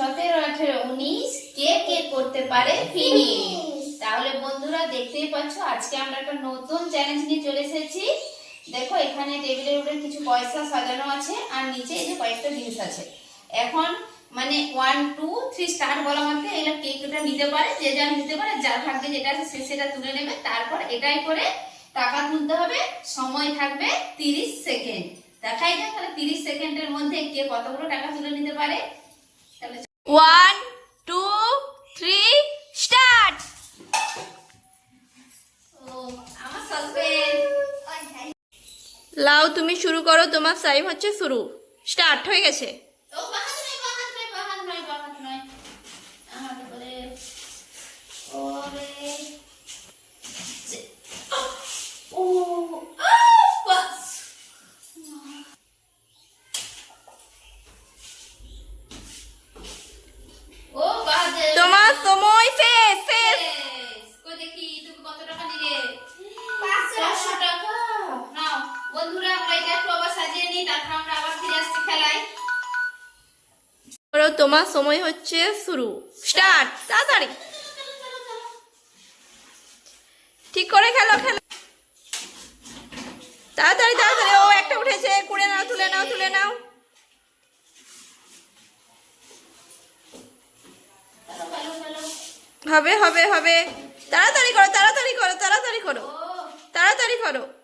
সতেরো, আঠেরো, উনিশ, কে কে করতে পারে তাহলে বন্ধুরা দেখতেই পাচ্ছ, আজকে আমরা একটা নতুন চ্যালেঞ্জ নিয়ে চলে এসেছি। দেখো, এখানে টেবিলের উপরে কিছু পয়সা সাজানো আছে, আর নিচে এই যে কয়েকটা জিনিস আছে। এখন মানে ওয়ান টু থ্রি স্টার বলা মাত্র এগুলো কে, কেটা নিতে পারে, যে যার নিতে পারে যার ভাগ্যে যেটা আছে, সে সেটা তুলে নেবে। তারপর এটাই করে টাকা তুলতে হবে, সময় থাকবে তিরিশ সেকেন্ড। দেখাই যাক, তাহলে তিরিশ সেকেন্ডের মধ্যে কে কতগুলো টাকা তুলে নিতে পারে। তাহলে One, two, three, start! লাউ তুমি শুরু করো তোমার সাইম হচ্ছে শুরু স্টার্ট হয়ে গেছে করো, তোমার সময় হচ্ছে শুরু। স্টার্ট তাড়াতাড়ি। ঠিক করে খেলো খেলো। তাড়াতাড়ি তাড়াতাড়ি। ও, একটা উঠেছে। কুড়ে নাও, তুলে নাও তুলে নাও। হবে হবে হবে। তাড়াতাড়ি করো তাড়াতাড়ি করো তাড়াতাড়ি করো। তাড়াতাড়ি করো।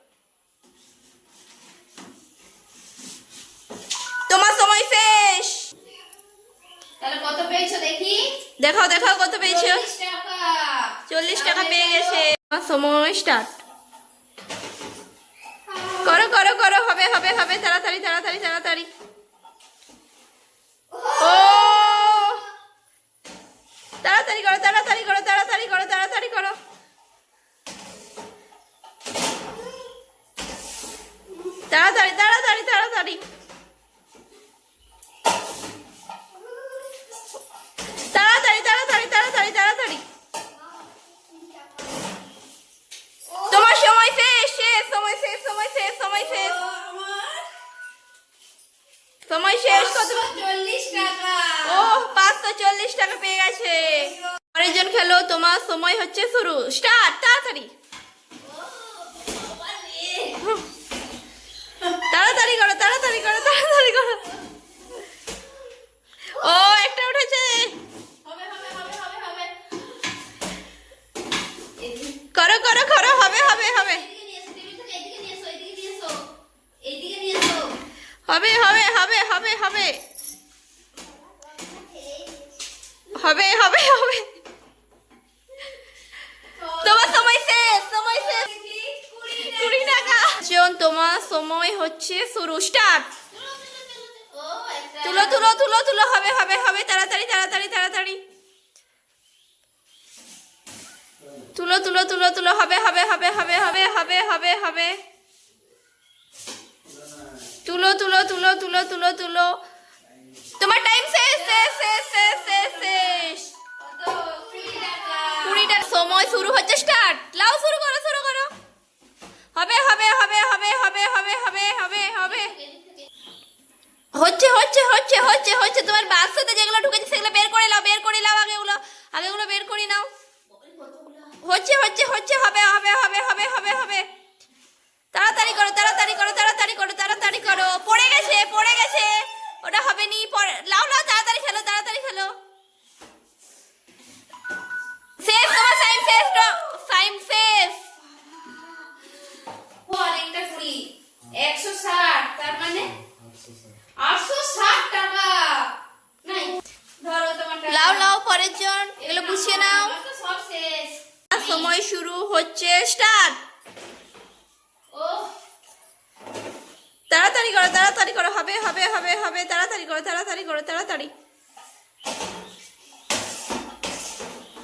দেখাও দেখাও কত পেয়েছ? চল্লিশ টাকা। পেয়ে গেছে। সময় স্টার্ট করো করো করো হবে হবে হবে তাড়াতাড়ি তাড়াতাড়ি তাড়াতাড়ি। ও! তাড়াতাড়ি করো তাড়াতাড়ি করো তাড়াতাড়ি করো তাড়াতাড়ি করো। তাড়াতাড়ি তাড়াতাড়ি তাড়াতাড়ি তাড়াতাড়ি। খেলো সময় হচ্ছে শুরু স্টার্ট তাড়াতাড়ি তাড়াতাড়ি করো তাড়াতাড়ি করো তাড়াতাড়ি করো ও একটা উঠেছে করো করো করো হবে হবে হবে হবে হবে হবে হবে হবে হবে হবে হবে তোমার সময় শেষ সময় শেষ কুড়ি জন তোমার সময় হচ্ছে শুরু স্টার্ট তুলো তুলো তুলো তুলো হবে হবে হবে তাড়াতাড়ি তাড়াতাড়ি তাড়াতাড়ি তুলো তুলো তুলো তুলো হবে হবে হবে হবে হবে হবে হবে হবে তুলো তুলো তুলো তুলো তুলো তুলো তোমার টাইম শেষ শেষ শেষ শেষ শেষ শেষ কুড়িটার সময় শুরু হচ্ছে ওটা হবে নি পড়ে লাও লাও তাড়াতাড়ি খেলো তাড়াতাড়ি খেলো। শেষ তোমার শেষ টাইম শেষ ও আরেকটা কুড়ি। একশো ষাট তার মানে আটশো ষাট টাকা। নাই ধরো তোমার। লাও লাও পরের জন এগুলো গুছিয়ে নাও। সব শেষ। সময় শুরু হচ্ছে স্টার্ট ও তাড়াতাড়ি করো তাড়াতাড়ি করো হবে হবে হবে হবে তাড়াতাড়ি করো, তাড়াতাড়ি করো, তাড়াতাড়ি।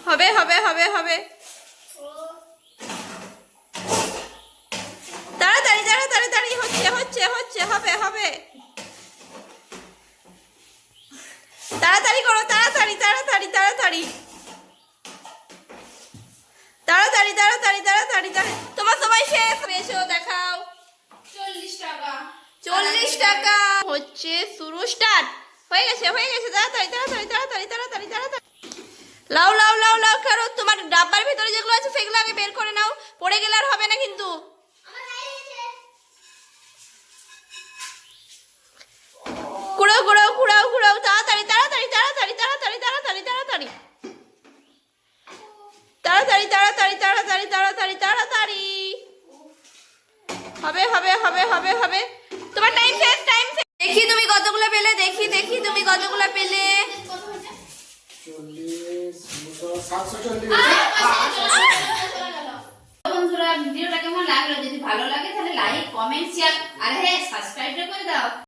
হবে হবে হবে হবে। তাড়াতাড়ি তাড়াতাড়ি তাড়ি হচ্ছে হচ্ছে হচ্ছে, হবে হবে। তাড়াতাড়ি করো, তাড়াতাড়ি তাড়াতাড়ি তাড়াতাড়ি। তাড়াতাড়ি তাড়াতাড়ি তাড়াতাড়ি তাড়াতাড়ি। তোমার সবাই শেষ। পেয়েছ দেখাও। চল্লিশ টাকা হচ্ছে শুরু স্টার্ট হয়ে গেছে হয়ে গেছে তাড়াতাড়ি তাড়াতাড়ি তাড়াতাড়ি লাও লাও লাও লাও করো তোমার ডাব্বার ভিতরে যেগুলো আছে সেগুলো আগে বের করে নাও পড়ে গেলে আর হবে না কিন্তু কুড়াও কুড়াও কুড়াও কুড়াও তাড়াতাড়ি তাড়াতাড়ি তাড়াতাড়ি তাড়াতাড়ি তাড়াতাড়ি তাড়াতাড়ি তাড়াতাড়ি তাড়াতাড়ি তাড়াতাড়ি তাড়াতাড়ি তাড়াতাড়ি হবে হবে হবে হবে হবে কতগুলো পেলে? চল্লিশ সাতশো চল্লিশ।